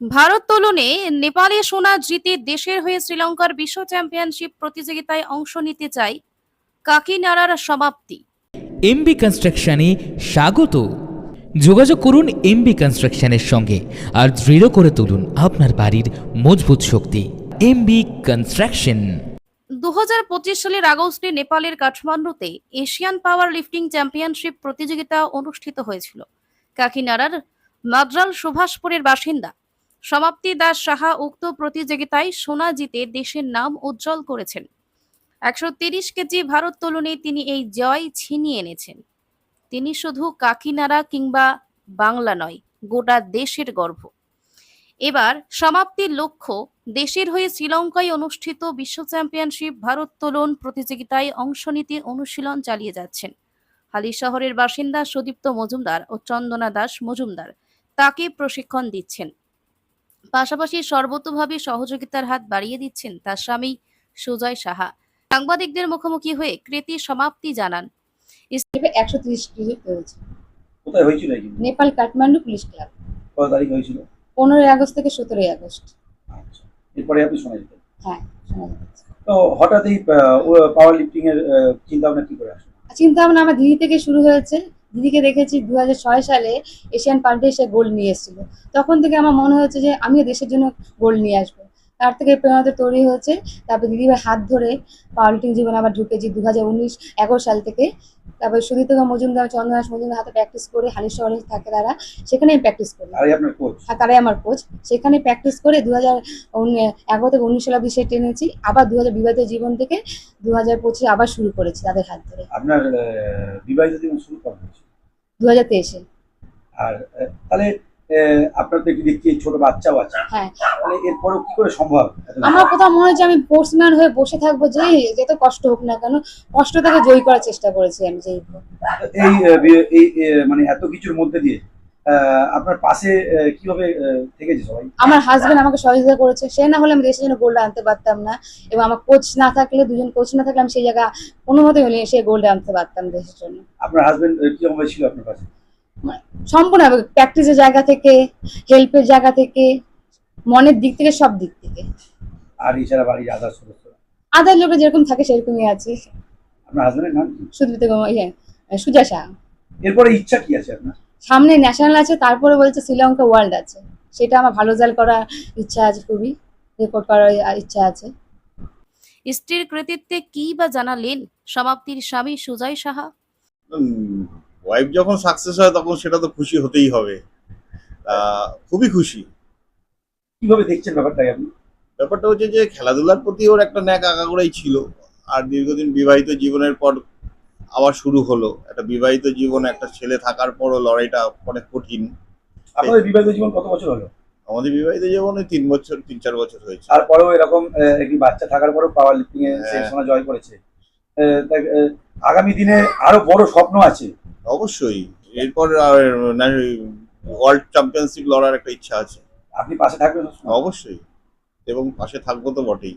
ভারোত্তোলনে নেপালে সোনা জিতে দেশের হয়ে শ্রীলঙ্কার বিশ্ব চ্যাম্পিয়নশিপ প্রতিযোগিতায় অংশ নিতে চাই কাকিনাড়ার সমাপ্তি। এমবি কনস্ট্রাকশনে স্বাগত। যোগাযোগ করুন এমবি কনস্ট্রাকশনের সঙ্গে আর দৃঢ় করে তুলুন আপনার বাড়ির মজবুত শক্তি। এমবি কনস্ট্রাকশন দু হাজার পঁচিশ সালের আগস্টে নেপালের কাঠমান্ডুতে এশিয়ান পাওয়ার লিফটিং চ্যাম্পিয়নশিপ প্রতিযোগিতা অনুষ্ঠিত হয়েছিল। কাকিনাড়ার মাদ্রাল সুভাষপুরের বাসিন্দা সমাপ্তি দাস সাহা উক্ত প্রতিযোগিতায় সোনা জিতে দেশের নাম উজ্জ্বল করেছেন। একশো তিরিশ কেজি ভারোত্তোলনে তিনি এই জয় ছিনিয়ে এনেছেন। তিনি শুধু কাকিনাড়া কিংবা বাংলা নয়, গোটা দেশের গর্ব। এবার সমাপ্তির লক্ষ্য, দেশের হয়ে শ্রীলঙ্কায় অনুষ্ঠিত বিশ্ব চ্যাম্পিয়নশিপ ভারোত্তোলন প্রতিযোগিতায় অংশ নিতে অনুশীলন চালিয়ে যাচ্ছেন। হালি শহরের বাসিন্দা সুদীপ্ত মজুমদার ও চন্দনা দাস মজুমদার তাকে প্রশিক্ষণ দিচ্ছেন। পাশাপাশি সর্বতোভাবে সহযোগিতার হাত বাড়িয়ে দিচ্ছেন তার স্বামী সুজয় সাহা। সাংবাদিকদের মুখোমুখি হয়ে কৃতি সমাপ্তি জানান। একশো তিরিশ কেজি পেয়েছে। কোথায় হয়েছিল নেপাল কাঠমান্ডু পুলিশ ক্লাব। কত তারিখ হয়েছিল? পনেরোই আগস্ট থেকে সতেরোই আগস্ট। আচ্ছা এরপরে আপনি শোনা যেতেন হ্যাঁ তো হঠাৎ এই পাওয়ার লিফটিং এর চিন্তা ভাবনা কি করে আসলো? চিন্তা ভাবনা আমার দিদি থেকে শুরু হয়েছে। দিদিকে দেখেছি দু হাজার ছয় সালে এশিয়ান পার্টি এসে গোল্ড নিয়ে এসেছিল। তখন থেকে আমার মনে হয়েছে যে আমিও দেশের জন্য গোল্ড নিয়ে আসব। তার থেকে প্রেরণাতে তৈরি হয়েছে। তারপর দিদিভাই হাত ধরে লিফটিং জীবনে আবার ঢুকেছি দু হাজার উনিশ এগারো সাল থেকে। তারপর সুদীপ্ত মজুমদার চন্দ্রনাথ মজুমদার হাতে প্র্যাকটিস করে হালি শহরে থাকে তারা। সেখানেই প্র্যাকটিস করি আর তারাই আমার কোচ সেখানে প্র্যাকটিস করে দু হাজার এগারো থেকে উনিশ সাল অব্দি সে টেনেছি আবার দু হাজার বিবাহিত জীবন থেকে দু হাজার পঁচিশে আবার শুরু করেছি তাদের হাত ধরে। আপনার বিবাহিত জীবন শুরু করা দু হাজার তেইশে। আর তাহলে আপনার তো দেখছি ছোট বাচ্চাও আছে। হ্যাঁ। তাহলে এরপরও কি করে সম্ভব? আমার কোথাও মনে হচ্ছে আমি স্পোর্টসম্যান হয়ে বসে থাকব যে যত কষ্ট হোক না কেন কষ্টটাকে জয়ী করার চেষ্টা করেছি আমি যে এই এই মানে এত কিছুর মধ্যে দিয়ে? আপনার পাশে কীভাবে থেকেছে সবাই? আমার হাজবেন্ড আমাকে সহযোগিতা করেছে। সে না হলে আমি দেশের জন্য গোল্ড আনতে পারতাম না। এবং আমার কোচ না থাকলে দুজন কোচ না থাকলে আমি সেই জায়গা কোনো মতে সে গোল্ড আনতে পারতাম দেশের জন্য। আপনার হাজবেন্ড কীরকম ছিল আপনার পাশে? সম্পূর্ণ প্র্যাকটিসের জায়গা থেকে হেল্পের জায়গা থেকে মনের দিক থেকে সব দিক থেকে। আর এছাড়া বাড়ির আদার সদস্য আদার লোকে যেরকম থাকে সেরকমই আছে। আপনার হাজবেন্ডের নাম কি? শুধু সুজা শাহ। এরপরে ইচ্ছা কি আছে আপনার? সামনে ন্যাশনাল আছে তারপরে বলছে শ্রীলঙ্কা ওয়ার্ল্ড আছে। সেটা আমার ভালো রেজাল্ট করার ইচ্ছা আছে খুবই রেকর্ড করার ইচ্ছা আছে। স্ত্রীর কৃতিত্বে কি বা জানালেন সমাপ্তির স্বামী সুজয় সাহা? ওয়াইফ যখন সাকসেস হয় তখন সেটা তো খুশি হতেই হবে। আহ, খুবই খুশি। কীভাবে দেখছেন ব্যাপারটাকে আপনি? ব্যাপারটা হচ্ছে যে খেলাধুলার প্রতি ওর একটা ন্যাক আগাগোড়াই ছিল। আর দীর্ঘদিন বিবাহিত জীবনের পর আবার শুরু হলো। একটা বিবাহিত জীবন একটা ছেলে থাকার পরও লড়াইটা অনেক কঠিন। আপনাদের বিবাহিত জীবন কত বছর হলো? আমাদের বিবাহিত জীবনে তিন বছর তিন চার বছর হয়েছে। তারপরেও এরকম একটি বাচ্চা থাকার পরেও পাওয়ার লিফটিং এ হ্যাঁ। সোনা জয় করেছে। আগামী দিনে আরও বড় স্বপ্ন আছে। অবশ্যই। এরপর ওয়ার্ল্ড চ্যাম্পিয়নশিপ লড়ার একটা ইচ্ছা আছে। আপনি পাশে থাকবেন অবশ্যই। এবং পাশে থাকব তো বটেই।